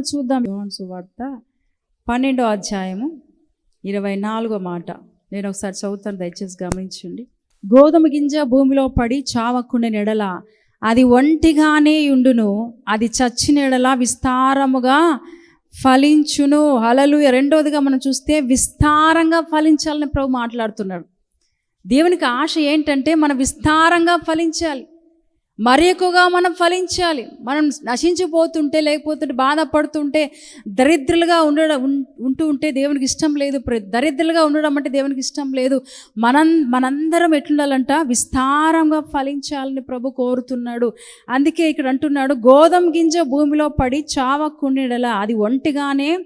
మనం చూద్దాం. యోహాను సువార్త పన్నెండో అధ్యాయము ఇరవై నాలుగో మాట. నేను ఒకసారి చదువుతాను దయచేసి గమనించండి. గోధుమ గింజ భూమిలో పడి చావకుండా నెడల అది ఒంటిగానే ఉండును అది చచ్చిన ఎడల విస్తారముగా ఫలించును. హలలు రెండోదిగా మనం చూస్తే విస్తారంగా ఫలించాలని ప్రభు మాట్లాడుతున్నాడు. దేవునికి ఆశ ఏంటంటే మనం విస్తారంగా ఫలించాలి. మరి ఎక్కువగా మనం ఫలించాలి. మనం నశించిపోతుంటే లేకపోతుంటే బాధపడుతుంటే దరిద్రులుగా ఉండడం ఉంటూ ఉంటే దేవునికి ఇష్టం లేదు. ప్ర- దరిద్రులుగా ఉండడం అంటే దేవునికి ఇష్టం లేదు. మనం మనందరం ఎట్లుండాలంట? విస్తారంగా ఫలించాలని ప్రభు కోరుతున్నాడు. అందుకే ఇక్కడ అంటున్నాడు గోధుమ గింజ భూమిలో పడి చావకుండెడల అది ఒంటిగానే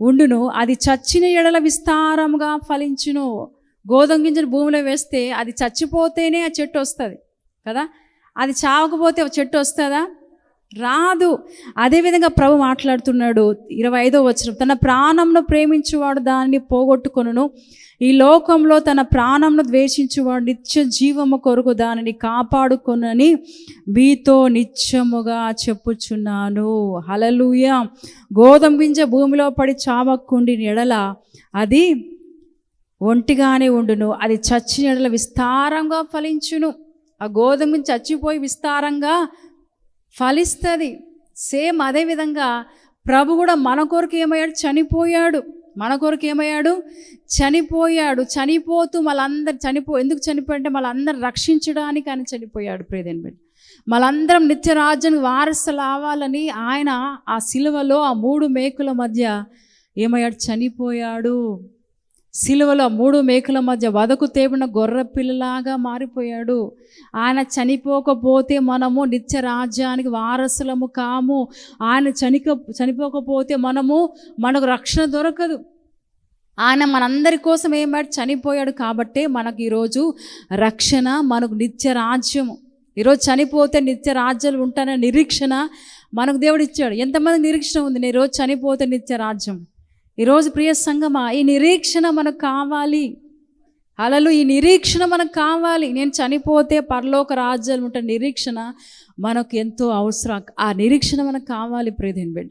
ఉండును. అది చచ్చిన ఎడల విస్తారంగా ఫలించును. గోధుమ గింజను భూమిలో వేస్తే అది చచ్చిపోతేనే ఆ చెట్టు వస్తుంది. కదా? అది చావకపోతే చెట్టు వస్తుందా? రాదు. అదేవిధంగా ప్రభు మాట్లాడుతున్నాడు ఇరవై ఐదో వచ్చిన తన ప్రాణంను ప్రేమించువాడు దాన్ని పోగొట్టుకొనును. ఈ లోకంలో తన ప్రాణంను ద్వేషించువాడు నిత్య జీవము కొరకు దానిని కాపాడుకొనని మీతో నిత్యముగా చెప్పుచున్నాను. హలలుయ గోధుమ గింజ భూమిలో పడి చావక్కుండి ఎడల అది ఒంటిగానే ఉండును. అది చచ్చిన ఎడల విస్తారంగా ఫలించును. ఆ గోధుమ చచ్చిపోయి విస్తారంగా ఫలిస్తుంది. సేమ్ అదే విధంగా ప్రభు కూడా మన కొరకు ఏమయ్యాడు? చనిపోయాడు. మన కొరకు ఏమయ్యాడు? చనిపోయాడు. చనిపోతూ మళ్ళందరు చనిపో ఎందుకు చనిపోయాడంటే మళ్ళందరూ రక్షించడానికి ఆయన చనిపోయాడు ప్రేదేని బిడ్డ. మళ్ళందరం నిత్య రాజ్యానికి వారసులు అవ్వాలని ఆయన ఆ సిలువలో ఆ మూడు మేకుల మధ్య ఏమయ్యాడు? చనిపోయాడు. సిలువలో మూడు మేకుల మధ్య వదకు తేపిన గొర్రె పిల్లలాగా మారిపోయాడు. ఆయన చనిపోకపోతే మనము నిత్య రాజ్యానికి వారసులము కాము. ఆయన చనిక చనిపోకపోతే మనము మనకు రక్షణ దొరకదు. ఆయన మనందరి కోసం ఏమాడు చనిపోయాడు కాబట్టే మనకు ఈరోజు రక్షణ మనకు నిత్య రాజ్యము ఈరోజు చనిపోతే నిత్య రాజ్యాలు ఉంటానని నిరీక్షణ మనకు దేవుడు ఇచ్చాడు. ఎంతమంది నిరీక్షణ ఉంది? నేను ఈరోజు చనిపోతే నిత్య రాజ్యం ఈరోజు ప్రియ సంగమా ఈ నిరీక్షణ మనకు కావాలి. అలలు ఈ నిరీక్షణ మనకు కావాలి. నేను చనిపోతే పరలోక రాజ్యాలు ఉంటే నిరీక్షణ మనకు ఎంతో అవసరం. ఆ నిరీక్షణ మనకు కావాలి ప్రియదేని బిడ్డ.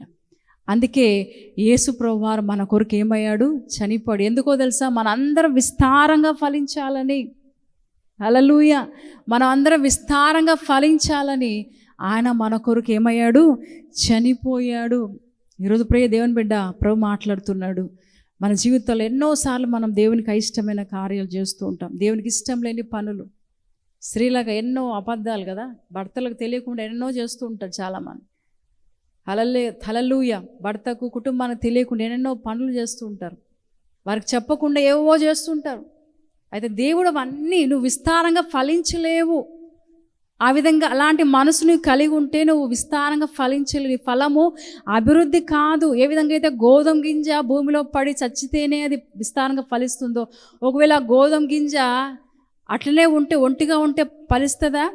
అందుకే యేసు ప్రభువారు మన కొరకు ఏమయ్యాడు? చనిపోయాడు. ఎందుకో తెలుసా? మనందరం విస్తారంగా ఫలించాలని. అలలుయ మనం అందరం విస్తారంగా ఫలించాలని ఆయన మన కొరకు ఏమయ్యాడు? చనిపోయాడు. ఈరోజు ప్రియ దేవుని బిడ్డ ప్రభు మాట్లాడుతున్నాడు. మన జీవితంలో ఎన్నోసార్లు మనం దేవునికి అయిష్టమైన కార్యాలు చేస్తూ ఉంటాం. దేవునికి ఇష్టం లేని పనులు. స్త్రీలాగా ఎన్నో అబద్ధాలు కదా? భర్తలకు తెలియకుండా ఎన్నో చేస్తూ ఉంటారు చాలామంది. హలలే తలలుయ భర్తకు కుటుంబానికి తెలియకుండా ఎన్నెన్నో పనులు చేస్తూ ఉంటారు. వారికి చెప్పకుండా ఏవో చేస్తుంటారు అయితే దేవుడు అవన్నీ నువ్వు విస్తారంగా ఫలించలేవు. ఆ విధంగా అలాంటి మనసుని కలిగి ఉంటే నువ్వు విస్తారంగా ఫలించలేవు నీ ఫలము అభివృద్ధి కాదు. ఏ విధంగా అయితే గోధుమ గింజ భూమిలో పడి చచ్చితేనే అది విస్తారంగా ఫలిస్తుందో ఒకవేళ గోధుమ గింజ అట్లనే ఉంటే ఒంటిగా ఉంటే ఫలిస్తుందా?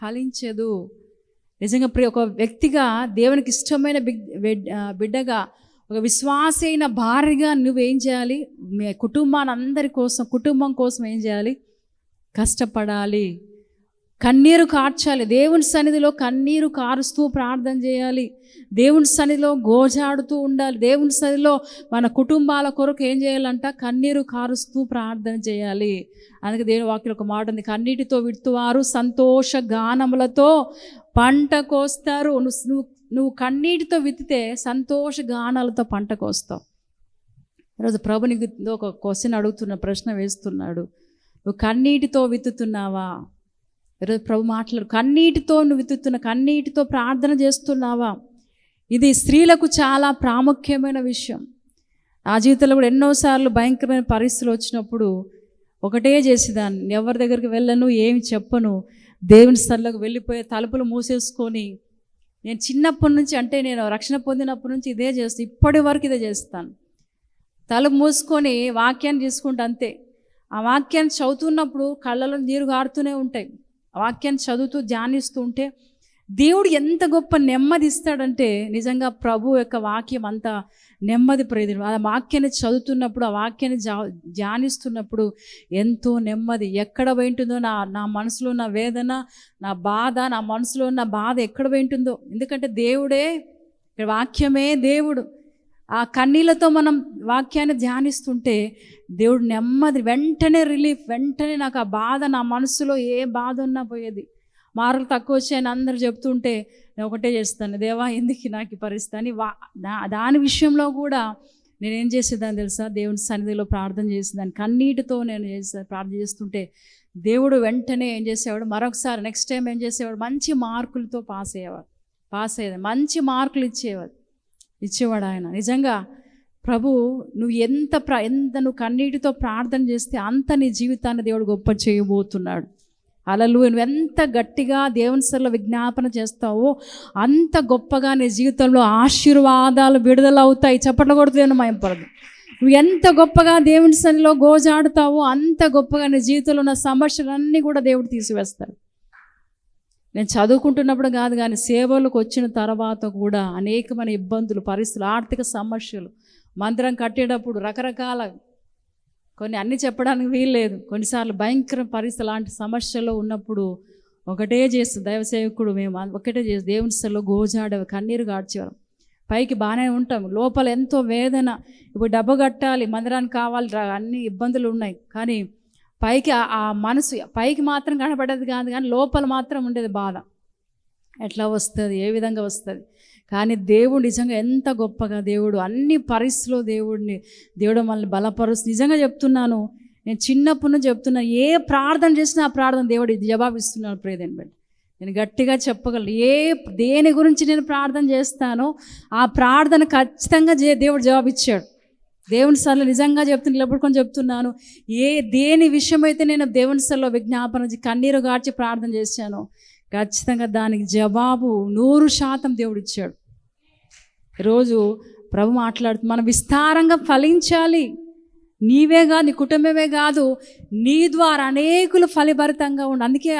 ఫలించదు. నిజంగా ప్రి ఒక వ్యక్తిగా దేవునికి ఇష్టమైన బిడ్డగా ఒక విశ్వాస అయిన భార్యగా నువ్వేం చేయాలి? మీ కుటుంబాన్ని అందరి కోసం కుటుంబం కోసం ఏం చేయాలి? కష్టపడాలి. కన్నీరు కార్చాలి. దేవుని సన్నిధిలో కన్నీరు కారుస్తూ ప్రార్థన చేయాలి. దేవుని సన్నిధిలో గోజాడుతూ ఉండాలి. దేవుని సన్నిధిలో మన కుటుంబాల కొరకు ఏం చేయాలంట? కన్నీరు కారుస్తూ ప్రార్థన చేయాలి. అందుకే దేవుని వాక్యం ఒక మాట ఉంది. కన్నీటితో విడుతువారు సంతోష గానములతో పంట కోస్తారు. నువ్వు నువ్వు నువ్వు కన్నీటితో విత్తితే సంతోష గానాలతో పంట కోస్తావు. ఈరోజు ప్రభుని ఒక క్వశ్చన్ అడుగుతున్న ప్రశ్న వేస్తున్నాడు. నువ్వు కన్నీటితో విత్తుతున్నావా? ఈరోజు ప్రభు మాట్లాడు కన్నీటితో నువ్వు విత్తుతున్న కన్నీటితో ప్రార్థన చేస్తున్నావా? ఇది స్త్రీలకు చాలా ప్రాముఖ్యమైన విషయం. నా జీవితంలో కూడా ఎన్నోసార్లు భయంకరమైన పరిస్థితులు వచ్చినప్పుడు ఒకటే చేసేదాన్ని. ఎవరి దగ్గరికి వెళ్ళను ఏమి చెప్పను. దేవుని స్థలంలోకి వెళ్ళిపోయే తలుపులు మూసేసుకొని నేను చిన్నప్పటి నుంచి అంటే నేను రక్షణ పొందినప్పటి నుంచి ఇదే చేస్తాను ఇప్పటి వరకు ఇదే చేస్తాను. తలుపు మూసుకొని వాక్యాన్ని తీసుకుంటే అంతే. ఆ వాక్యాన్ని చదువుతున్నప్పుడు కళ్ళలో నీరు గారుతూనే ఉంటాయి. వాక్యాన్ని చదువుతూ ధ్యానిస్తూ ఉంటే దేవుడు ఎంత గొప్ప నెమ్మది ఇస్తాడంటే నిజంగా ప్రభు యొక్క వాక్యం అంత నెమ్మది ప్రయోజనం ఆ వాక్యాన్ని చదువుతున్నప్పుడు ఆ వాక్యాన్ని జా ధ్యానిస్తున్నప్పుడు ఎంతో నెమ్మది. ఎక్కడ పోయింటుందో నా నా మనసులో ఉన్న వేదన నా బాధ నా మనసులో ఉన్న బాధ ఎక్కడ పోయింటుందో. ఎందుకంటే దేవుడే వాక్యమే దేవుడు. ఆ కన్నీళ్ళతో మనం వాక్యాన్ని ధ్యానిస్తుంటే దేవుడు నెమ్మది వెంటనే రిలీఫ్ వెంటనే నాకు ఆ బాధ నా మనసులో ఏ బాధ ఉన్నా పోయేది. మార్కులు తక్కువ వచ్చాయని అందరూ చెప్తుంటే నేను ఒకటే చేస్తాను. దేవా ఎందుకు నాకు పరిస్థితి? అని వా దా- దాని విషయంలో కూడా నేను ఏం చేసేదాన్ని తెలుసా? దేవుని సన్నిధిలో ప్రార్థన చేసేదాన్ని. కన్నీటితో నేను చేసే ప్రార్థన చేస్తుంటే దేవుడు వెంటనే ఏం చేసేవాడు? మరొకసారి నెక్స్ట్ టైం ఏం చేసేవాడు? మంచి మార్కులతో పాస్ అయ్యేవాడు. పాస్ అయ్యేది. మంచి మార్కులు ఇచ్చేవాడు. ఇచ్చేవాడు ఆయన. నిజంగా ప్రభు నువ్వు ఎంత ప్ర ఎంత నువ్వు కన్నీటితో ప్రార్థన చేస్తే అంత నీ జీవితాన్ని దేవుడు గొప్ప చేయబోతున్నాడు. అలలు నువ్వు ఎంత గట్టిగా దేవుని సరిలో విజ్ఞాపన చేస్తావో అంత గొప్పగా నీ జీవితంలో ఆశీర్వాదాలు విడుదల అవుతాయి ఏమో కొడుతుంది మయంపడదు నువ్వు ఎంత గొప్పగా దేవుని సన్నిలో గోజాడుతావో అంత గొప్పగా నీ జీవితంలో ఉన్న సమస్యలన్నీ కూడా దేవుడు తీసివేస్తాడు. నేను చదువుకుంటున్నప్పుడు కాదు కానీ సేవలకు వచ్చిన తర్వాత కూడా అనేకమైన ఇబ్బందులు పరిస్థితులు ఆర్థిక సమస్యలు. మందిరం కట్టేటప్పుడు రకరకాల కొన్ని అన్ని చెప్పడానికి వీల్లేదు. కొన్నిసార్లు భయంకర పరిస్థితి లాంటి సమస్యలో ఉన్నప్పుడు ఒకటే చేస్తుంది దైవసేవకుడు మేము ఒకటే చేసి దేవుని స్థలో గోజాడవి కన్నీరు గాడ్చేవారు పైకి బాగానే ఉంటాం. లోపల ఎంతో వేదన. ఇప్పుడు డబ్బు కట్టాలి మందిరానికి కావాలి అన్ని ఇబ్బందులు ఉన్నాయి. కానీ పైకి ఆ- మనసు పైకి మాత్రం కనపడేది కాదు కానీ లోపల మాత్రం ఉండేది బాధ. ఎట్లా వస్తుంది? ఏ విధంగా వస్తుంది? కానీ దేవుడు నిజంగా ఎంత గొప్పగా దేవుడు అన్ని పరిస్థితుల్లో దేవుడిని దేవుడు మనల్ని బలపరుస్తు నిజంగా చెప్తున్నాను నేను చిన్నప్పటి నుంచి చెప్తున్నాను ఏ ప్రార్థన చేసినా ఆ ప్రార్థన దేవుడు జవాబిస్తున్నాడు. ప్రేదని బట్టి నేను గట్టిగా చెప్పగలను. ఏ దేని గురించి నేను ప్రార్థన చేస్తానో ఆ ప్రార్థన ఖచ్చితంగా దేవుడు జవాబిచ్చాడు. దేవుని సార్లు నిజంగా చెప్తున్నా ఎప్పుడు కొంచెం చెప్తున్నాను. ఏ దేని విషయమైతే నేను దేవుని సార్లో విజ్ఞాపన కన్నీరు గార్చి ప్రార్థన చేశానో ఖచ్చితంగా దానికి జవాబు నూరు శాతం దేవుడు ఇచ్చాడు. ఈరోజు ప్రభు మాట్లాడుతూ మనం విస్తారంగా ఫలించాలి. నీవే కాదు నీ కుటుంబమే కాదు నీ ద్వారా అనేకులు ఫలిభరితంగా ఉండు. అందుకే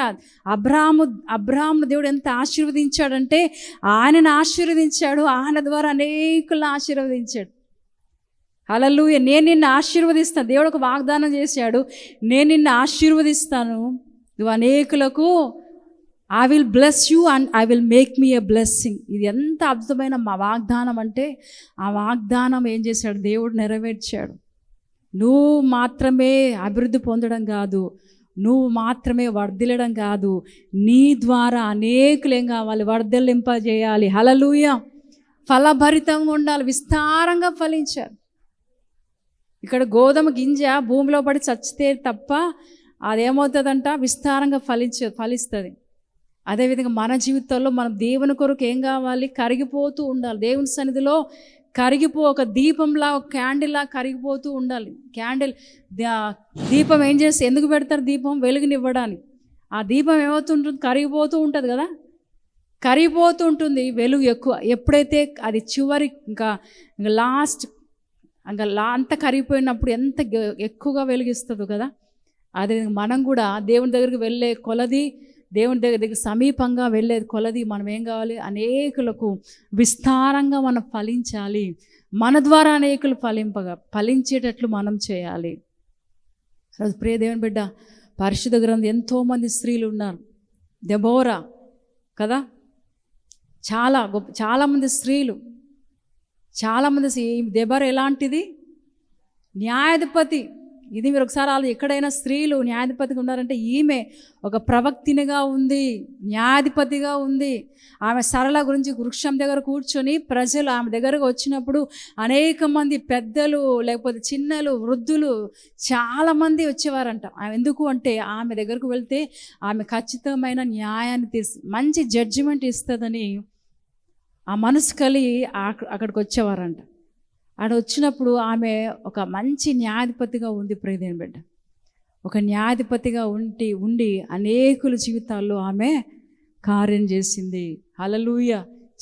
అబ్రాము అబ్రాహ్ము దేవుడు ఎంత ఆశీర్వదించాడంటే ఆయనను ఆశీర్వదించాడు ఆయన ద్వారా అనేకులను ఆశీర్వదించాడు. అలలుయ నేను నిన్ను ఆశీర్వదిస్తాను. దేవుడు ఒక వాగ్దానం చేశాడు. నేను నిన్ను ఆశీర్వదిస్తాను. నువ్వు అనేకులకు I will bless you and I will make me a blessing ఇది ఎంత అద్భుతమైన మా వాగ్దానం అంటే ఆ వాగ్దానం ఏం చేశాడు? దేవుడు నెరవేర్చాడు. నువ్వు మాత్రమే అభివృద్ధి పొందడం కాదు. నువ్వు మాత్రమే వర్ధిల్లడం కాదు. నీ ద్వారా అనేకులు ఏం కావాలి? వర్ధిల్లింపజేయాలి. హలలుయ ఫలభరితంగా ఉండాలి. విస్తారంగా ఫలించాలి. ఇక్కడ గోధుమ గింజ భూమిలో పడి చచ్చితే తప్ప అదేమవుతుందంట? విస్తారంగా ఫలించ ఫలిస్తుంది. అదేవిధంగా మన జీవితంలో మనం దేవుని కొరకు ఏం కావాలి? కరిగిపోతూ ఉండాలి. దేవుని సన్నిధిలో కరిగిపో ఒక దీపంలా ఒక క్యాండిల్లా కరిగిపోతూ ఉండాలి. క్యాండిల్ దీపం ఏం చేస్తే ఎందుకు పెడతారు దీపం? వెలుగునివ్వడానికి. ఆ దీపం ఏమవుతుంటుంది? కరిగిపోతూ ఉంటుంది కదా? కరిగిపోతూ ఉంటుంది వెలుగు ఎక్కువ. ఎప్పుడైతే అది చివరి ఇంకా లాస్ట్ ఇంకా లా అంత కరిగిపోయినప్పుడు ఎంత ఎక్కువగా వెలిగిస్తుందో కదా. అదే మనం కూడా దేవుని దగ్గరికి వెళ్ళే కొలది దేవుని దగ్గర దగ్గర సమీపంగా వెళ్ళేది కొలది మనం ఏం కావాలి? అనేకులకు విస్తారంగా మనం ఫలించాలి. మన ద్వారా అనేకులు ఫలింపగా ఫలించేటట్లు మనం చేయాలి. ప్రియ దేవుని బిడ్డ పరిశుద్ధ గ్రంథం ఎంతోమంది స్త్రీలు ఉన్నారు. దెబోరా కదా? చాలా గొప్ప చాలామంది స్త్రీలు చాలామంది దెబర్ ఎలాంటిది? న్యాయాధిపతి ఇది మీరు ఒకసారి వాళ్ళు ఎక్కడైనా స్త్రీలు న్యాయాధిపతిగా ఉన్నారంటే ఈమె ఒక ప్రవక్తినిగా ఉంది న్యాయాధిపతిగా ఉంది. ఆమె సరళ గురించి వృక్షం దగ్గర కూర్చొని ప్రజలు ఆమె దగ్గరకు వచ్చినప్పుడు అనేక మంది పెద్దలు లేకపోతే చిన్నలు వృద్ధులు చాలామంది వచ్చేవారంట. ఆమె ఎందుకు అంటే ఆమె దగ్గరకు వెళ్తే ఆమె ఖచ్చితమైన న్యాయాన్ని తీసి మంచి జడ్జిమెంట్ ఇస్తుందని ఆ మనసు కలిగి అక్కడికి వచ్చేవారంట ఆడ వచ్చినప్పుడు ఆమె ఒక మంచి న్యాయాధిపతిగా ఉంది ప్రియదేని బిడ్డ. ఒక న్యాయాధిపతిగా ఉండి ఉండి అనేకుల జీవితాల్లో ఆమె కార్యం చేసింది. హలలుయ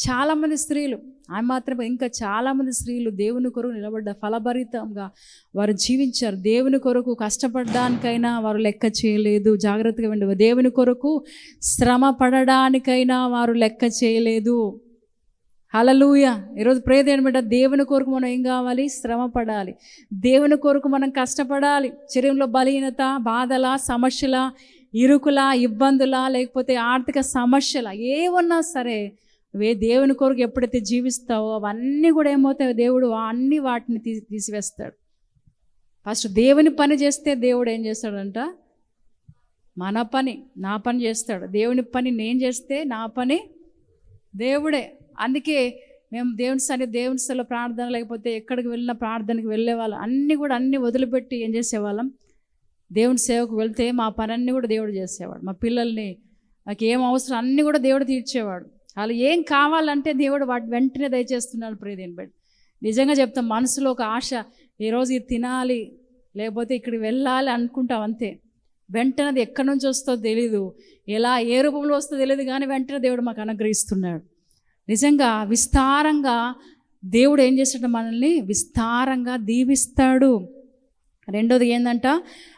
చాలామంది స్త్రీలు ఆమె మాత్రమే ఇంకా చాలామంది స్త్రీలు దేవుని కొరకు నిలబడ్డ ఫలభరితంగా వారు జీవించారు. దేవుని కొరకు కష్టపడడానికైనా వారు లెక్క చేయలేదు. జాగ్రత్తగా ఉండేవారు దేవుని కొరకు శ్రమ పడడానికైనా వారు లెక్క చేయలేదు. హలలుయ ఈరోజు ప్రేత ఏంటంటే దేవుని కొరకు మనం ఏం కావాలి? శ్రమ పడాలి. దేవుని కొరకు మనం కష్టపడాలి. శరీరంలో బలహీనత బాధల సమస్యల ఇరుకుల ఇబ్బందుల లేకపోతే ఆర్థిక సమస్యల ఏమన్నా సరే వే దేవుని కొరకు ఎప్పుడైతే జీవిస్తావో అవన్నీ కూడా ఏమవుతాయి దేవుడు అన్ని వాటిని తీ తీసివేస్తాడు. ఫస్ట్ దేవుని పని చేస్తే దేవుడు ఏం చేస్తాడంట? మన పని నా పని చేస్తాడు. దేవుని పని నేను చేస్తే నా పని దేవుడే. అందుకే మేము దేవుని సన్ని దేవుని స్థల ప్రార్థన లేకపోతే ఎక్కడికి వెళ్ళిన ప్రార్థనకి వెళ్ళేవాళ్ళం అన్నీ కూడా అన్నీ వదిలిపెట్టి ఏం చేసేవాళ్ళం? దేవుని సేవకు వెళ్తే మా పని అన్నీ కూడా దేవుడు చేసేవాడు. మా పిల్లల్ని నాకు ఏం అవసరం అన్నీ కూడా దేవుడు తీర్చేవాడు. వాళ్ళు ఏం కావాలంటే దేవుడు వాటి వెంటనే దయచేస్తున్నాడు ప్రియదేని బట్టి నిజంగా చెప్తాం మనసులో ఒక ఆశ ఈరోజు ఇది తినాలి లేకపోతే ఇక్కడికి వెళ్ళాలి అనుకుంటాం అంతే. వెంటనే అది ఎక్కడి నుంచి వస్తుందో తెలీదు. ఎలా ఏ రూపంలో వస్తుందో తెలియదు కానీ వెంటనే దేవుడు మాకు అనుగ్రహిస్తున్నాడు. నిజంగా విస్తారంగా దేవుడు ఏం చేస్తాడు మనల్ని విస్తారంగా దీవిస్తాడు. రెండోది ఏంటంట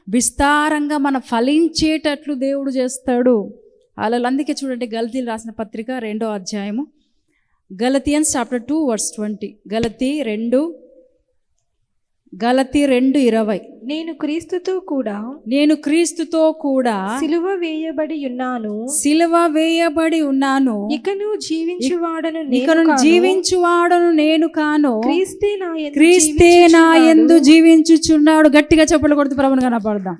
విస్తారంగా మన ఫలించేటట్లు దేవుడు చేస్తాడు. అలా అందుకే చూడండి గలతీలు రాసిన పత్రిక రెండో అధ్యాయము. Galatians chapter two verse twenty. గలతీ రెండు గలతి రెండు ఇరవై. నేను క్రీస్తుతో కూడా నేను క్రీస్తుతో కూడా సిలువ వేయబడి ఉన్నాను. సిలువ వేయబడి ఉన్నాను. ఇకను జీవించువాడను ఇకను. జీవించువాడను నేను కాను. క్రీస్తే నా క్రీస్తే నా ఎందు జీవించుచున్నాడు. గట్టిగా చెప్పులు కొడుతూ ప్రభుని కనపడదాం.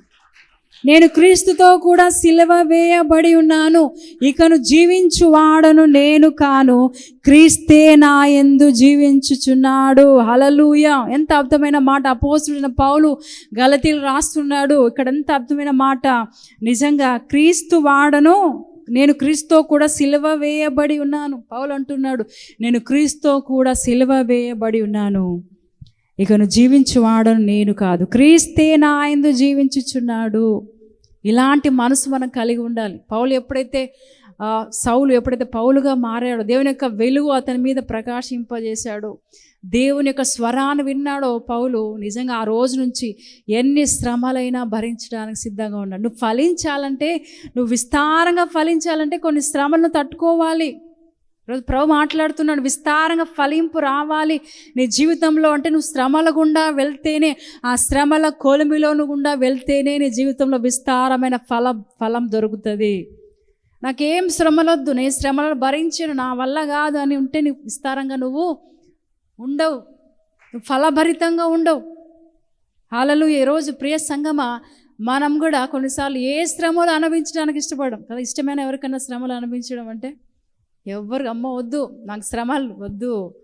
నేను క్రీస్తుతో కూడా సిలువ వేయబడి ఉన్నాను. ఇకను జీవించువాడను నేను కాను. క్రీస్తే నా ఎందు జీవించుచున్నాడు. హలలుయ ఎంత అర్థమైన మాట. అపోసుడిన పౌలు గలతీలు రాస్తున్నాడు. ఇక్కడ ఎంత అర్థమైన మాట. నిజంగా క్రీస్తు వాడను. నేను క్రీస్తుతో కూడా సిలువ వేయబడి ఉన్నాను. పౌలు అంటున్నాడు నేను క్రీస్తుతో కూడా సిలువ వేయబడి ఉన్నాను. ఇకను జీవించువాడను నేను కాదు. క్రీస్తే నా ఎందు జీవించుచున్నాడు. ఇలాంటి మనసు మనం కలిగి ఉండాలి. పౌలు ఎప్పుడైతే సౌలు ఎప్పుడైతే పౌలుగా మారాడో దేవుని యొక్క వెలుగు అతని మీద ప్రకాశింపజేశాడో దేవుని యొక్క స్వరాన్ని విన్నాడో పౌలు నిజంగా ఆ రోజు నుంచి ఎన్ని శ్రమలైనా భరించడానికి సిద్ధంగా ఉన్నాడు. నువ్వు ఫలించాలంటే నువ్వు విస్తారంగా ఫలించాలంటే కొన్ని శ్రమలను తట్టుకోవాలి. ఈరోజు ప్రభు మాట్లాడుతున్నాడు విస్తారంగా ఫలింపు రావాలి. నీ జీవితంలో అంటే నువ్వు శ్రమల గుండా వెళ్తేనే ఆ శ్రమల కొలిమిలోను గుండా వెళ్తేనే నీ జీవితంలో విస్తారమైన ఫలం ఫలం దొరుకుతుంది. నాకేం శ్రమలొద్దు నేను శ్రమలను భరించను నా వల్ల కాదు అని ఉంటే నీకు విస్తారంగా నువ్వు ఉండవు. నువ్వు ఫలభరితంగా ఉండవు. హాలలు ఈరోజు ప్రియ సంగమ మనం కూడా కొన్నిసార్లు ఏ శ్రమలు అనుభవించడానికి ఇష్టపడం కదా ఇష్టమైన ఎవరికైనా శ్రమలు అనుభవించడం అంటే? ఎవరు అమ్మ వద్దు నాకు శ్రమలు వద్దు.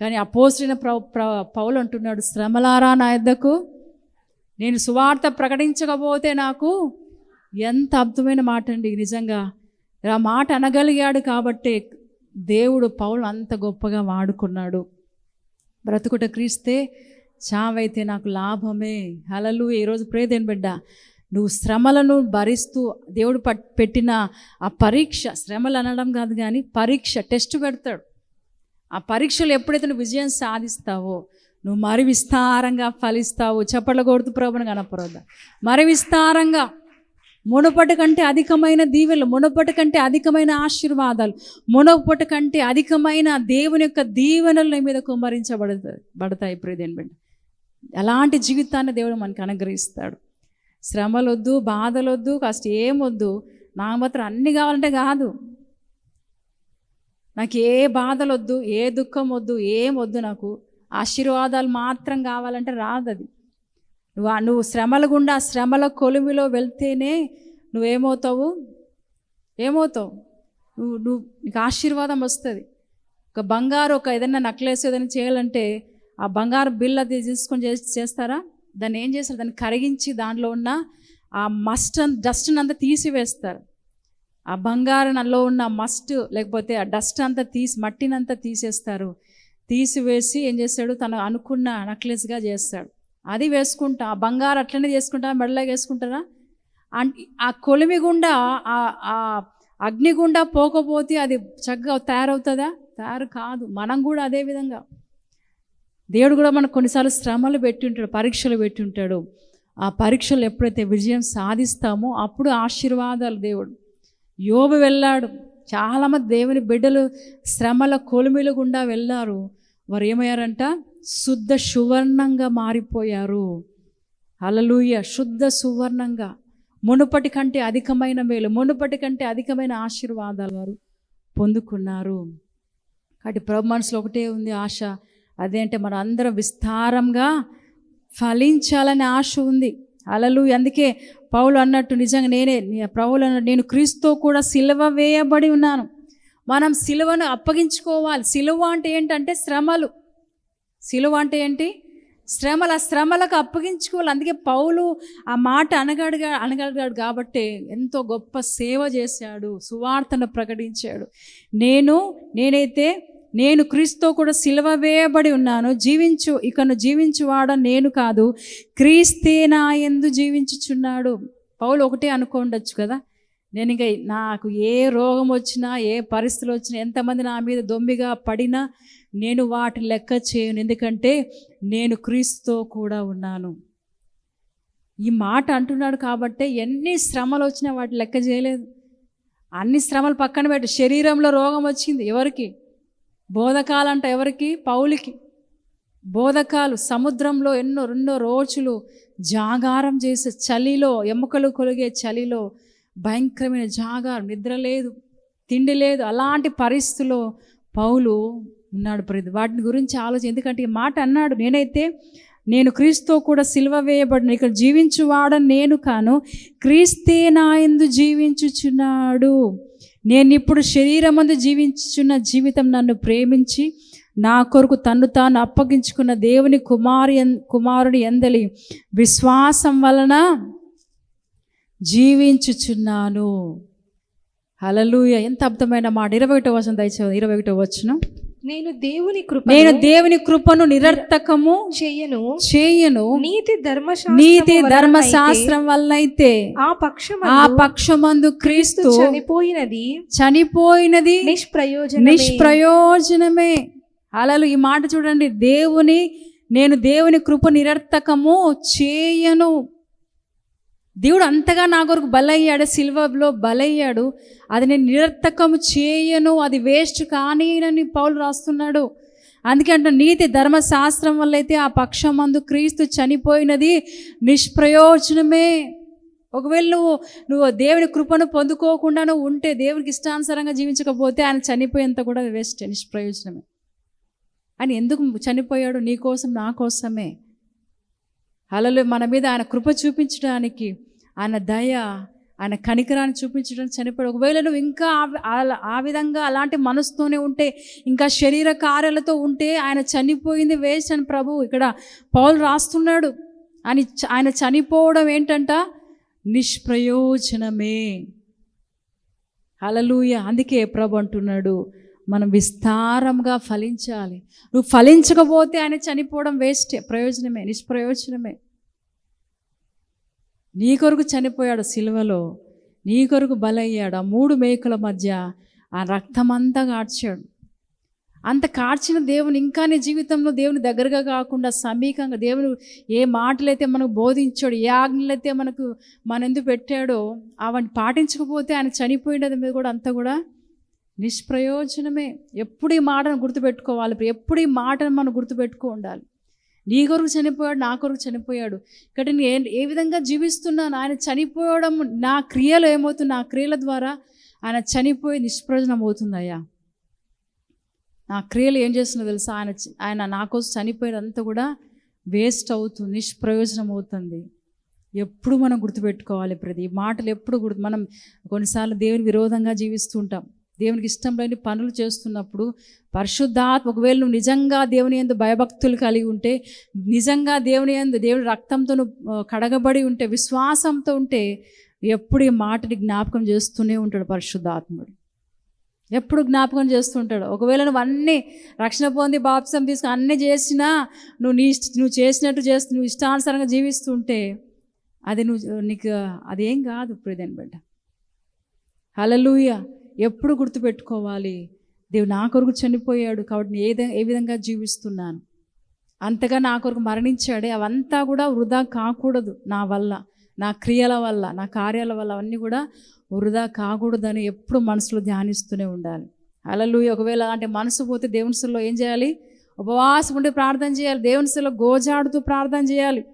కానీ అపోసిన ప్ర ప్ర పౌలు అంటున్నాడు శ్రమలారా నా ఎద్దకు? నేను సువార్త ప్రకటించకపోతే నాకు ఎంత అద్భుతమైన మాట అండి నిజంగా. ఆ మాట అనగలిగాడు కాబట్టే దేవుడు పౌలు అంత గొప్పగా వాడుకున్నాడు. బ్రతుకుట క్రీస్తే చావైతే నాకు లాభమే. హలలు ఈరోజు ప్రేదేని బిడ్డ నువ్వు శ్రమలను భరిస్తూ దేవుడు పెట్టిన ఆ పరీక్ష శ్రమలు అనడం కాదు కానీ పరీక్ష టెస్ట్ పెడతాడు. ఆ పరీక్షలు ఎప్పుడైతే నువ్వు విజయం సాధిస్తావో నువ్వు మరి విస్తారంగా ఫలిస్తావు. చప్పట్ల కొడుతూ ప్రభుని కనపరవద్దా మరి విస్తారంగా మునపటి కంటే అధికమైన దీవెలు మునపటి కంటే అధికమైన ఆశీర్వాదాలు మునపటి కంటే అధికమైన దేవుని యొక్క దీవెనలు నీ మీద కుమ్మరించబడతాయి పడతాయి ప్రియదేని బిడ్డ. ఎలాంటి జీవితాన్ని దేవుడు మనకు అనుగ్రహిస్తాడు. శ్రమలొద్దు బాధలొద్దు కాస్త ఏమొద్దు నాకు మాత్రం అన్ని కావాలంటే కాదు. నాకు ఏ బాధలొద్దు ఏ దుఃఖం వద్దు ఏం వద్దు నాకు. ఆశీర్వాదాలు మాత్రం కావాలంటే రాదు అది నువ్వు ఆ- నువ్వు శ్రమల గుండా ఆ శ్రమల కొలుమిలో వెళ్తేనే నువ్వేమవుతావు? ఏమవుతావు? నువ్వు నువ్వు నీకు ఆశీర్వాదం వస్తుంది. ఒక బంగారు ఒక ఏదైనా నక్లెస్ ఏదైనా చేయాలంటే ఆ బంగారు బిల్ అది తీసుకొని చేసి చేస్తారా? దాన్ని ఏం చేస్తారు? దాన్ని కరిగించి దాంట్లో ఉన్న ఆ మస్ట్ డస్ట్ అంతా తీసివేస్తారు. ఆ బంగారంలో ఉన్న మస్ట్ లేకపోతే ఆ డస్ట్ అంతా తీసి మట్టినంతా తీసేస్తారు. తీసివేసి ఏం చేస్తాడు? తను అనుకున్న నెక్లెస్గా చేస్తాడు. అది వేసుకుంటా ఆ బంగారు అట్లనే చేసుకుంటా మెడలాగా వేసుకుంటారా? అన్- ఆ కొలిమి గుండా ఆ ఆ అగ్ని గుండా పోకపోతే అది చక్కగా తయారవుతుందా? తయారు కాదు. మనం కూడా అదే విధంగా. దేవుడు కూడా మనకు కొన్నిసార్లు శ్రమలు పెట్టి ఉంటాడు పరీక్షలు పెట్టి ఉంటాడు. ఆ పరీక్షలు ఎప్పుడైతే విజయం సాధిస్తామో అప్పుడు ఆశీర్వాదాలు దేవుడు. యోబు వెళ్ళాడు. చాలామంది దేవుని బిడ్డలు శ్రమల కొలిమిలు గుండా వెళ్ళారు. వారు ఏమయ్యారంట? శుద్ధ సువర్ణంగా మారిపోయారు. హల్లెలూయా! శుద్ధ సువర్ణంగా. మునుపటి కంటే అధికమైన మేలు మునుపటి కంటే అధికమైన ఆశీర్వాదాలు వారు పొందుకున్నారు. కాబట్టి ప్రభు మనసులో ఒకటే ఉంది ఆశ. అదేంటే మన అందరం విస్తారంగా ఫలించాలనే ఆశ ఉంది. అలలు అందుకే పౌలు అన్నట్టు నిజంగా నేనే పౌలు అన్నట్టు నేను క్రీస్తుతో కూడా సిలువ వేయబడి ఉన్నాను. మనం సిలువను అప్పగించుకోవాలి. సిలువ అంటే ఏంటంటే శ్రమలు. సిలువ అంటే ఏంటి? శ్రమలు. ఆ శ్రమలకు అప్పగించుకోవాలి. అందుకే పౌలు ఆ మాట అనగడగా అనగలిగాడు కాబట్టి ఎంతో గొప్ప సేవ చేశాడు. సువార్తను ప్రకటించాడు. నేను నేనైతే నేను క్రీస్తుతో కూడా సిలువ వేయబడి ఉన్నాను. జీవించు ఇకను జీవించువాడ నేను కాదు. క్రీస్తే నా ఎందు జీవించుచున్నాడు. పౌలు ఒకటే అనుకోండొచ్చు కదా? నేను ఇంకా నాకు ఏ రోగం వచ్చినా ఏ పరిస్థితులు వచ్చినా ఎంతమంది నా మీద దొమ్మిగా పడినా నేను వాటి లెక్క చేయను. ఎందుకంటే నేను క్రీస్తుతో కూడా ఉన్నాను. ఈ మాట అంటున్నాడు కాబట్టే ఎన్ని శ్రమలు వచ్చినా వాటి లెక్క చేయలేదు. అన్ని శ్రమలు పక్కన పెట్టి. శరీరంలో రోగం వచ్చింది ఎవరికి? బోధకాలంట ఎవరికి? పౌలికి. బోధకాలు సముద్రంలో ఎన్నో రెండో రోజులు జాగారం చేసే చలిలో ఎముకలు కొలిగే చలిలో భయంకరమైన జాగారం నిద్ర లేదు తిండి లేదు. అలాంటి పరిస్థితుల్లో పౌలు ఉన్నాడు ప్రతి వాటిని గురించి ఆలోచన. ఎందుకంటే ఈ మాట అన్నాడు నేనైతే నేను క్రీస్తుతో కూడా సిల్వ వేయబడిన ఇక్కడ జీవించువాడని నేను కాను క్రీస్తే నా ఎందు జీవించుచున్నాడు. నేను ఇప్పుడు శరీరమందు జీవించుచున్న జీవితం నన్ను ప్రేమించి నా కొరకు తన్ను తాను అప్పగించుకున్న దేవుని కుమారి కుమారుడి ఎందలి విశ్వాసం వలన జీవించుచున్నాను. హలలుయ ఎంత అర్థమైన మాట. ఇరవై ఒకటో వచనం దయచేసి ఇరవై ఒకటో వచ్చును నేను దేవుని కృప నేను దేవుని కృపను నిరర్థకము చేయను. చేయను. నీతి ధర్మశాస్త్రము నీతి ధర్మశాస్త్రం వల్లైతే ఆ పక్షం ఆ పక్షమందు క్రీస్తు చనిపోయినది. చనిపోయినది నిష్ప్రయోజన నిష్ప్రయోజనమే. అలలు ఈ మాట చూడండి. దేవుని నేను దేవుని కృప నిరర్థకము చేయను. దేవుడు అంతగా నా కొరకు బలయ్యాడు సిల్వలో బలయ్యాడు. అది నేను నిరర్థకము చేయను అది వేస్ట్ కానీనని పౌలు రాస్తున్నాడు. అందుకే అంటే నీతి ధర్మశాస్త్రం వల్ల అయితే ఆ పక్షమందు క్రీస్తు చనిపోయినది నిష్ప్రయోజనమే. ఒకవేళ నువ్వు నువ్వు దేవుని కృపను పొందుకోకుండా నువ్వు ఉంటే దేవునికి ఇష్టానుసారంగా జీవించకపోతే ఆయన చనిపోయేంత కూడా వేస్ట్ నిష్ప్రయోజనమే. ఆయన ఎందుకు చనిపోయాడు? నీ కోసం నా కోసమే. అలలు మన మీద ఆయన కృప చూపించడానికి ఆయన దయ ఆయన కనికరాన్ని చూపించడానికి చనిపోయాడు. ఒకవేళ నువ్వు ఇంకా ఆ- విధంగా అలాంటి మనసుతోనే ఉంటే ఇంకా శరీర కార్యాలతో ఉంటే ఆయన చనిపోయింది వేస్ట్ అని ప్రభు ఇక్కడ పౌలు రాస్తున్నాడు. అని ఆయన చనిపోవడం ఏంటంట? నిష్ప్రయోజనమే. అలలుయ అందుకే ప్రభు అంటున్నాడు మనం విస్తారంగా ఫలించాలి. నువ్వు ఫలించకపోతే ఆయన చనిపోవడం వేస్టే. ప్రయోజనమే నిష్ప్రయోజనమే. నీ కొరకు చనిపోయాడు సిలువలో నీ కొరకు బలయ్యాడు. ఆ మూడు మేకుల మధ్య ఆ రక్తమంతా కార్చాడు. అంత కార్చిన దేవుని ఇంకా నీ జీవితంలో దేవుని దగ్గరగా కాకుండా సమీకంగా దేవుని ఏ మాటలైతే మనకు బోధించాడు ఏ ఆజ్ఞలైతే మనకు మన ఎందుకు పెట్టాడో అవన్నీ పాటించకపోతే ఆయన చనిపోయినది మీద కూడా అంతా కూడా నిష్ప్రయోజనమే. ఎప్పుడు ఈ మాటను గుర్తుపెట్టుకోవాలి? ఎప్పుడు ఈ మాటను మనం గుర్తుపెట్టుకో ఉండాలి? నీ కొరకు చనిపోయాడు నా కొరకు చనిపోయాడు. ఇక్కడ నేను ఏ విధంగా జీవిస్తున్నాను ఆయన చనిపోవడం నా క్రియలు ఏమవుతుంది? నా క్రియల ద్వారా ఆయన చనిపోయి నిష్ప్రయోజనం అవుతుందయ్యా. నా క్రియలు ఏం చేస్తుందో తెలుసా? ఆయన ఆయన నా కోసం చనిపోయేదంతా కూడా వేస్ట్ అవుతుంది నిష్ప్రయోజనం అవుతుంది. ఎప్పుడు మనం గుర్తుపెట్టుకోవాలి ప్రతి మాటలు ఎప్పుడు గుర్తు మనం కొన్నిసార్లు దేవుని విరోధంగా జీవిస్తుంటాం. దేవునికి ఇష్టం లేని పనులు చేస్తున్నప్పుడు పరిశుద్ధాత్మ ఒకవేళ నువ్వు నిజంగా దేవుని ఎందు భయభక్తులు కలిగి ఉంటే నిజంగా దేవుని ఎందు దేవుని రక్తంతో నువ్వు కడగబడి ఉంటే విశ్వాసంతో ఉంటే ఎప్పుడు ఈ మాటని జ్ఞాపకం చేస్తూనే ఉంటాడు పరిశుద్ధాత్ముడు. ఎప్పుడు జ్ఞాపకం చేస్తుంటాడు ఒకవేళ నువ్వు అన్నీ రక్షణ పొంది బాప్సం తీసుకుని అన్నీ చేసినా నువ్వు నీ ఇష్ట- నువ్వు చేసినట్టు చేస్తు నువ్వు ఇష్టానుసారంగా జీవిస్తుంటే అది నువ్వు నీకు అదేం కాదు ఇప్పుడు దాన్ని బిడ్డ. హలలుయ ఎప్పుడు గుర్తుపెట్టుకోవాలి? దేవుడు నా కొరకు చనిపోయాడు కాబట్టి నేను ఏ విధంగా ఏ విధంగా జీవిస్తున్నాను? అంతగా నా కొరకు మరణించాడే అవంతా కూడా వృధా కాకూడదు నా వల్ల నా క్రియల వల్ల నా కార్యాల వల్ల అవన్నీ కూడా వృధా కాకూడదని ఎప్పుడు మనసులో ధ్యానిస్తూనే ఉండాలి. అలలు ఒకవేళ అంటే మనసు పోతే దేవునిసులో ఏం చేయాలి? ఉపవాసం ఉండి ప్రార్థన చేయాలి. దేవునిసులో గోజాడుతూ ప్రార్థన చేయాలి.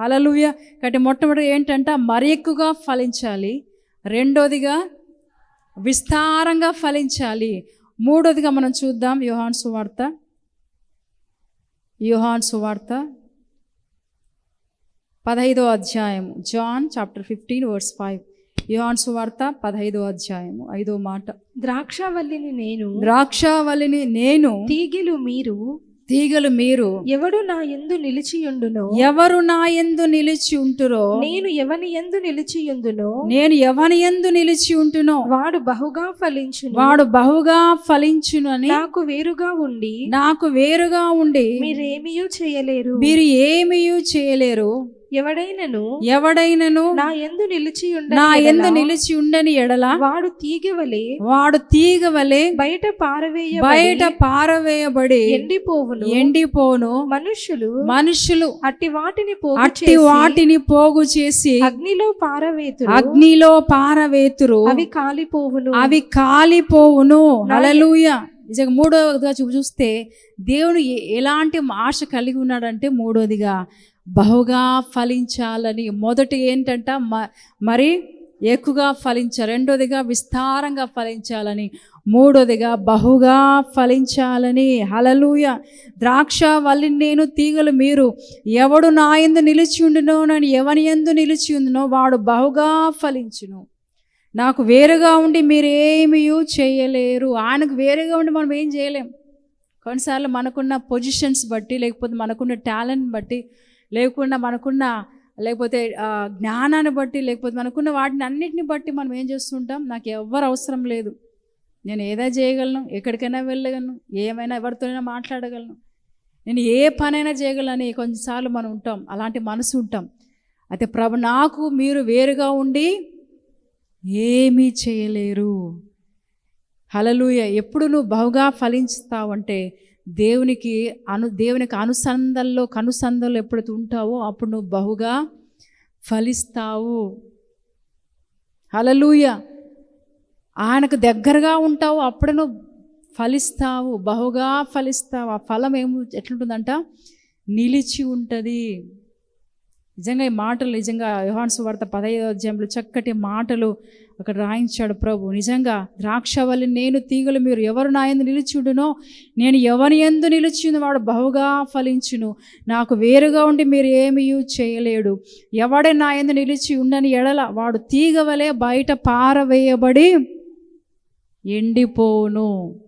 అలలుయ కాబట్టి మొట్టమొదటి ఏంటంటే మరి ఎక్కువగా ఫలించాలి. రెండోదిగా విస్తారంగా ఫలించాలి. మూడోదిగా మనం చూద్దాం యోహాన్ సువార్త. యోహాన్ సువార్త పదహైదో అధ్యాయము. John chapter fifteen verse five. Yohan సువార్త పదహైదో అధ్యాయము. ఐదో మాట. ద్రాక్షవల్లిని నేను ద్రాక్షావళిని నేను తీగిలు మీరు తీగలు మీరు ఎవడు నా ఎందు నిలిచియుండునో ఎవరు నా యందు నిలిచి ఉంటురో నేను ఎవని ఎందు నిలిచియుందునో నేను ఎవని యందు నిలిచి ఉంటునో వాడు బహుగా ఫలించును. వాడు బహుగా ఫలించునని నాకు వేరుగా ఉండి నాకు వేరుగా ఉండి మీరేమియూ చేయలేరు. మీరు ఏమీ చేయలేరు. ఎవడైనను ఎవడైనను నా ఎందు నిలిచి నా ఎందు నిలిచి ఉండని ఎడల వాడు తీగవలే వాడు తీగ వలె బయట పారవేయ బయట పారవేయబడి ఎండిపోవును. ఎండిపోను మనుష్యులు మనుషులు అట్టి వాటిని పోగు అట్టి వాటిని పోగు చేసి అగ్నిలో పారవేతురు. అగ్నిలో పారవేతురు. అవి కాలిపోవును. అవి కాలిపోవును. హల్లెలూయ. నిజంగా మూడవదిగా చూ చూస్తే దేవుడు ఎలాంటి ఆశ కలిగి ఉన్నాడంటే మూడోదిగా బహుగా ఫలించాలని. మొదటి ఏంటంట మ- మరి ఎక్కువగా ఫలించ రెండోదిగా విస్తారంగా ఫలించాలని. మూడోదిగా బహుగా ఫలించాలని. హలలుయ ద్రాక్ష వల్లి నేను తీగలు మీరు ఎవడు నా ఎందు నిలిచి ఉండునో నేను ఎవని ఎందు నిలిచి ఉండునో వాడు బహుగా ఫలించును. నాకు వేరుగా ఉండి మీరు చేయలేరు. ఆయనకు వేరుగా ఉండి మనం ఏం చేయలేం. కొన్నిసార్లు మనకున్న పొజిషన్స్ బట్టి లేకపోతే మనకున్న టాలెంట్ బట్టి లేకుండా మనకున్న లేకపోతే జ్ఞానాన్ని బట్టి లేకపోతే మనకున్న వాటిని అన్నిటిని బట్టి మనం ఏం చేస్తుంటాం? నాకు ఎవ్వరు అవసరం లేదు. నేను ఏదో చేయగలను? ఎక్కడికైనా వెళ్ళగలను? ఏమైనా ఎవరితోనైనా మాట్లాడగలను? నేను ఏ పనైనా చేయగలని కొన్నిసార్లు మనం ఉంటాం. అలాంటి మనసు ఉంటాం. అయితే ప్రభు నాకు మీరు వేరుగా ఉండి ఏమీ చేయలేరు. హలలుయ ఎప్పుడు నువ్వు బహుగా ఫలించుతావంటే దేవునికి అను దేవునికి అనుసంధంలో కనుసంధంలో ఎప్పుడైతే ఉంటావో అప్పుడు నువ్వు బహుగా ఫలిస్తావు. అలలుయ ఆయనకు దగ్గరగా ఉంటావు అప్పుడు నువ్వు ఫలిస్తావు బహుగా ఫలిస్తావు. ఆ ఫలం ఏమి ఎట్లుంటుందంట? నిలిచి ఉంటుంది. నిజంగా ఈ మాటలు నిజంగా యోహాన్ వార్త పదహైదో అధ్యాయంలో చక్కటి మాటలు అక్కడ రాయించాడు ప్రభు. నిజంగా ద్రాక్షవల్లి నేను తీగలు మీరు ఎవరు నా ఎందు నిలిచియుడునో నేను ఎవరి ఎందు నిలిచిన వాడు బహుగా ఫలించును. నాకు వేరుగా ఉండి మీరు ఏమీ చేయలేడు. ఎవడే నా ఎందు నిలిచి ఉండని ఎడల వాడు తీగ వలె బయట పారవేయబడి ఎండిపోను.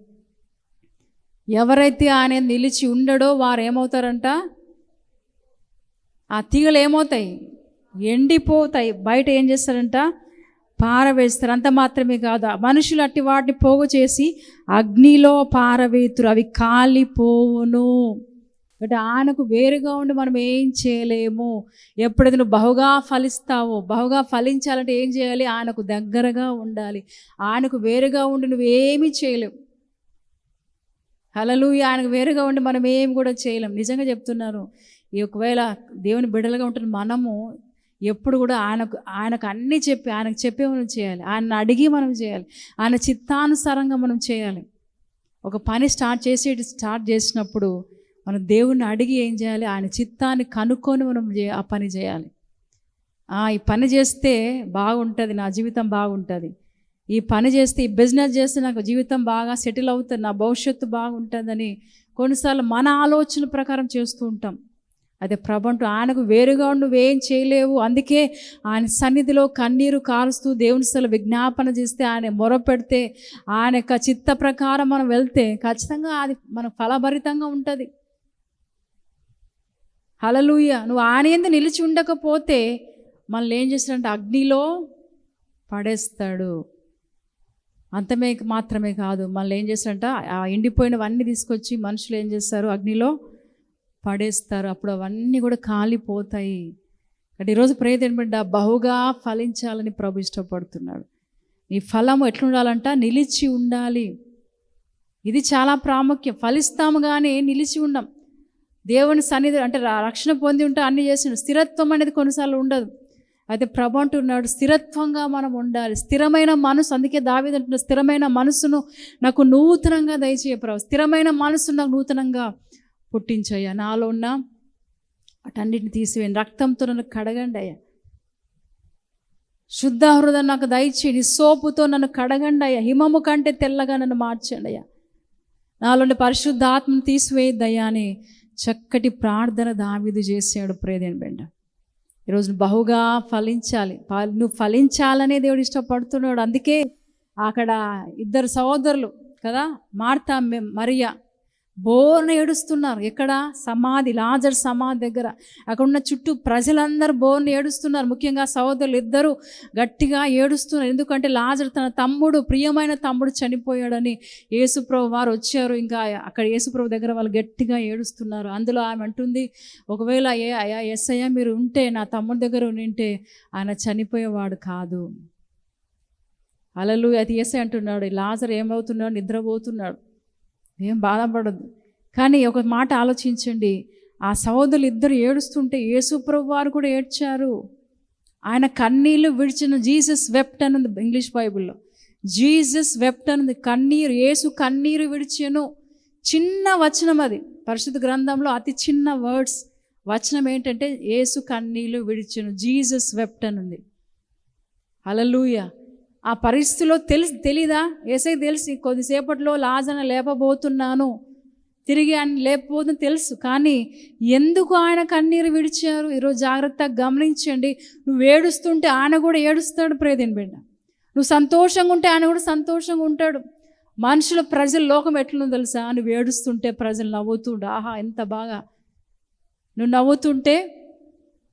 ఎవరైతే ఆయన నిలిచి ఉండడో వారు ఏమవుతారంట ఆ తీగలు ఏమవుతాయి? ఎండిపోతాయి. బయట ఏం చేస్తారంట? పారవేస్తారు. అంత మాత్రమే కాదు. మనుషులు అట్టి వాటిని పోగు చేసి అగ్నిలో పారవేతురు. అవి కాలిపోవును. అంటే ఆయనకు వేరుగా ఉండి మనం ఏం చేయలేము. ఎప్పుడైతే నువ్వు బహుగా ఫలిస్తావో బహుగా ఫలించాలంటే ఏం చేయాలి? ఆయనకు దగ్గరగా ఉండాలి. ఆయనకు వేరుగా ఉండి నువ్వు ఏమీ చేయలేవు. హలలు ఆయనకు వేరుగా ఉండి మనం ఏం కూడా చేయలేం. నిజంగా చెప్తున్నారు. ఈ ఒకవేళ దేవుని బిడ్డలుగా ఉంటున్న మనము ఎప్పుడు కూడా ఆయనకు ఆయనకు అన్నీ చెప్పి ఆయనకు చెప్పే మనం చేయాలి. ఆయన అడిగి మనం చేయాలి. ఆయన చిత్తానుసారంగా మనం చేయాలి. ఒక పని స్టార్ట్ చేసి స్టార్ట్ చేసినప్పుడు మనం దేవుణ్ణి అడిగి ఏం చేయాలి? ఆయన చిత్తాన్ని కనుక్కొని మనం ఆ పని చేయాలి. ఆ, ఈ పని చేస్తే బాగుంటుంది నా జీవితం బాగుంటుంది. ఈ పని చేస్తే ఈ బిజినెస్ చేస్తే నాకు జీవితం బాగా సెటిల్ అవుతుంది నా భవిష్యత్తు బాగుంటుందని కొన్నిసార్లు మన ఆలోచన ప్రకారం చేస్తూ ఉంటాం. అదే ప్రభంటు ఆయనకు వేరుగా ఉండి నువ్వేం చేయలేవు. అందుకే ఆయన సన్నిధిలో కన్నీరు కారుస్తూ దేవుని స్థల విజ్ఞాపన చేస్తే ఆయన మొరపెడితే ఆయన యొక్క చిత్త ప్రకారం మనం వెళ్తే ఖచ్చితంగా అది మన ఫలభరితంగా ఉంటుంది. హలలుయ నువ్వు ఆయన ఎందు నిలిచి ఉండకపోతే మనల్ని ఏం చేస్తాడంటే అగ్నిలో పడేస్తాడు. అంతమే మాత్రమే కాదు మళ్ళీ ఏం చేస్తాడంటే ఆ ఎండిపోయినవన్నీ తీసుకొచ్చి మనుషులు ఏం చేస్తారు? అగ్నిలో పడేస్తారు. అప్పుడు అవన్నీ కూడా కాలిపోతాయి. అంటే ఈరోజు ప్రేత ఏంటంటే బహుగా ఫలించాలని ప్రభు ఇష్టపడుతున్నాడు. నీ ఫలము ఎట్లుండాలంట? నిలిచి ఉండాలి. ఇది చాలా ప్రాముఖ్యం. ఫలిస్తాము కానీ నిలిచి ఉండం. దేవుని సన్నిధి అంటే రక్షణ పొంది ఉంటే అన్ని చేసిండు. స్థిరత్వం అనేది కొన్నిసార్లు ఉండదు. అయితే ప్రభు అంటున్నాడు స్థిరత్వంగా మనం ఉండాలి. స్థిరమైన మనసు అందుకే దావీదు అంటున్నాడు స్థిరమైన మనసును నాకు నూతనంగా దయచేయ ప్రభు. స్థిరమైన మనసు నాకు నూతనంగా పుట్టించయ్యా. నాలో ఉన్న అటన్నిటిని తీసివేయండి రక్తంతో నన్ను కడగండి అయ్యా. శుద్ధ హృదయం నాకు దయచేయండి సోపుతో నన్ను కడగండి అయ్యా. హిమము కంటే తెల్లగా నన్ను మార్చండి అయ్యా. నాలోని పరిశుద్ధాత్మను తీసివేయద్దయ్యా అని చక్కటి ప్రార్థన దావిదు చేసాడు ప్రేదేని బిడ్డ. ఈరోజు బహుగా ఫలించాలి. నువ్వు ఫలించాలనే దేవుడు ఇష్టపడుతున్నాడు. అందుకే అక్కడ ఇద్దరు సహోదరులు కదా మార్తా మరియా బోర్న ఏడుస్తున్నారు. ఎక్కడ? సమాధి లాజర్ సమాధి దగ్గర. అక్కడ ఉన్న చుట్టూ ప్రజలందరూ బోర్న ఏడుస్తున్నారు. ముఖ్యంగా సహోదరులు ఇద్దరు గట్టిగా ఏడుస్తున్నారు. ఎందుకంటే లాజర్ తన తమ్ముడు ప్రియమైన తమ్ముడు చనిపోయాడని యేసుప్రభు వారు వచ్చారు. ఇంకా అక్కడ యేసుప్రభు దగ్గర వాళ్ళు గట్టిగా ఏడుస్తున్నారు. అందులో ఆమె అంటుంది ఒకవేళ ఏ అయ్యా ఎస్ అయ్యా మీరు ఉంటే నా తమ్ముడి దగ్గర ఉంటే ఆయన చనిపోయేవాడు కాదు. అలలు అది ఎస్ఐ అంటున్నాడు. లాజర్ ఏమవుతున్నాడు నిద్రపోతున్నాడు. ఏం బాధపడదు కానీ ఒక మాట ఆలోచించండి. ఆ సహోదరులు ఇద్దరు ఏడుస్తుంటే యేసుప్రభు వారు కూడా ఏడ్చారు. ఆయన కన్నీళ్ళు విడిచిన జీసస్ వెప్ట్ అని ఉంది ఇంగ్లీష్ బైబిల్లో. జీసస్ వెప్ట్ అని ఉంది కన్నీరు యేసు కన్నీరు విడిచెను. చిన్న వచనం అది. పరిశుద్ధ గ్రంథంలో అతి చిన్న వర్డ్స్. వచనం ఏంటంటే యేసు కన్నీళ్ళు విడిచెను జీసస్ వెప్ట్ అని ఉంది హల్లెలూయా. ఆ పరిస్థితిలో తెలుసు తెలీదా? ఏసై తెలిసి కొద్దిసేపట్లో లాజన లేపబోతున్నాను. తిరిగి ఆయన లేకపోతుంది తెలుసు. కానీ ఎందుకు ఆయన కన్నీరు విడిచారు? ఈరోజు జాగ్రత్తగా గమనించండి. నువ్వు ఏడుస్తుంటే ఆయన కూడా ఏడుస్తాడు ప్రేదిని బిడ్డ. నువ్వు సంతోషంగా ఉంటే ఆయన కూడా సంతోషంగా ఉంటాడు. మనుషుల ప్రజల లోకం ఎట్లుందో తెలుసా? నువ్వు ఏడుస్తుంటే ప్రజలు నవ్వుతుండు. ఆహా ఎంత బాగా. నువ్వు నవ్వుతుంటే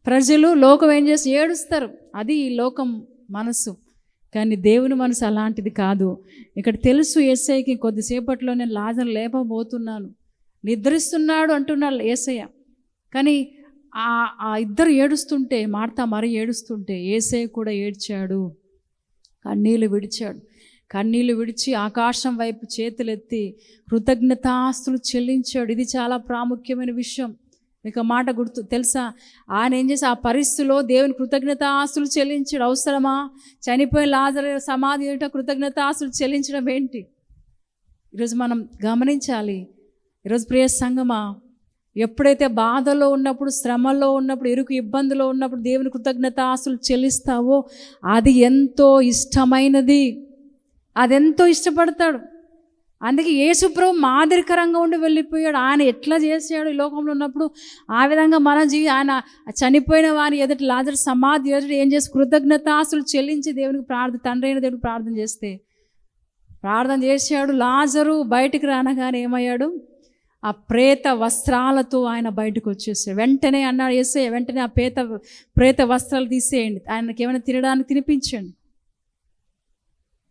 ప్రజలు లోకం ఏం చేసి ఏడుస్తారు. అది ఈ లోకం మనసు. కానీ దేవుని మనసు అలాంటిది కాదు. ఇక్కడ తెలుసు ఏసైకి కొద్దిసేపట్లో నేను లాజర్ లేపబోతున్నాను. నిద్రిస్తున్నాడు అంటున్నాడు ఏసయ్య. కానీ ఆ ఆ ఇద్దరు ఏడుస్తుంటే మార్తా మరి ఏడుస్తుంటే ఏసయ్య కూడా ఏడ్చాడు. కన్నీళ్ళు విడిచాడు. కన్నీళ్ళు విడిచి ఆకాశం వైపు చేతులెత్తి కృతజ్ఞతాస్తులు చెల్లించాడు. ఇది చాలా ప్రాముఖ్యమైన విషయం. మీకు మాట గుర్తు తెలుసా? ఆయన ఏం చేసి ఆ పరిస్థితిలో దేవుని కృతజ్ఞతాస్తులు చెల్లించడం అవసరమా? చనిపోయిన లాజర్ సమాధి ఏమిటో కృతజ్ఞతాస్తులు చెల్లించడం ఏంటి? ఈరోజు మనం గమనించాలి. ఈరోజు ప్రియ సంగమా ఎప్పుడైతే బాధలో ఉన్నప్పుడు శ్రమలో ఉన్నప్పుడు ఇరుకు ఇబ్బందులో ఉన్నప్పుడు దేవుని కృతజ్ఞత ఆస్తులు చెల్లిస్తావో అది ఎంతో ఇష్టమైనది. అదెంతో ఇష్టపడతాడు. అందుకే యేసుప్రభు మాదిరికరంగా ఉండి వెళ్ళిపోయాడు. ఆయన ఎట్లా చేసాడు ఈ లోకంలో ఉన్నప్పుడు? ఆ విధంగా మన జీవి ఆయన చనిపోయిన వారి ఎదుటి లాజర్ సమాధి ఎదుటి ఏం చేసి కృతజ్ఞతాసులు చెల్లించి దేవునికి ప్రార్థన తండ్రి అయిన దేవుడికి ప్రార్థన చేస్తే? ప్రార్థన చేశాడు. లాజరు బయటికి రానగానే ఏమయ్యాడు? ఆ ప్రేత వస్త్రాలతో ఆయన బయటకు వచ్చేసాడు. వెంటనే అన్నాడు వేసే వెంటనే ఆ ప్రేత ప్రేత వస్త్రాలు తీసేయండి. ఆయనకి ఏమైనా తినడానికి తినిపించండి.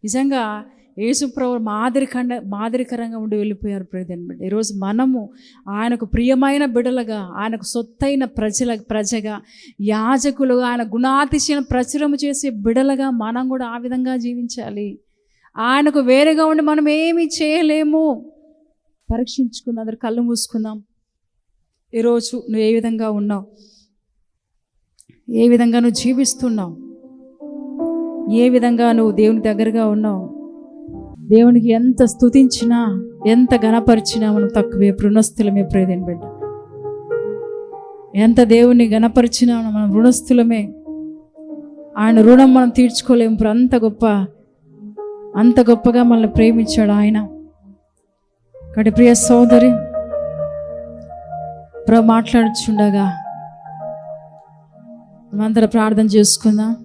నిజంగా యేసుప్రభు మాదిరికండ మాదిరికరంగా ఉండి వెళ్ళిపోయారు ప్రియదని ఈరోజు మనము ఆయనకు ప్రియమైన బిడలుగా ఆయనకు సొత్తైన ప్రజల ప్రజగా యాజకులుగా ఆయన గుణాతిశయం ప్రచురము చేసే బిడలుగా మనం కూడా ఆ విధంగా జీవించాలి. ఆయనకు వేరేగా ఉండి మనం ఏమీ చేయలేము. పరీక్షించుకుందాం అందరు కళ్ళు మూసుకుందాం. ఈరోజు నువ్వు ఏ విధంగా ఉన్నావు? ఏ విధంగా నువ్వు జీవిస్తున్నావు? ఏ విధంగా నువ్వు దేవుని దగ్గరగా ఉన్నావు? దేవునికి ఎంత స్తుతించినా ఎంత గణపరిచినా మనం తక్కువే. రుణస్థులమే ప్రేదని బిడ్డ. ఎంత దేవుని గణపరిచినా మనం రుణస్థులమే ఆయన రుణం మనం తీర్చుకోలేము. ఇప్పుడు అంత గొప్ప అంత గొప్పగా మనల్ని ప్రేమించాడు ఆయన. కాబట్టి ప్రియ సోదరి ప్రభు మాట్లాడుచుండగా మనందరం ప్రార్థన చేసుకుందాం.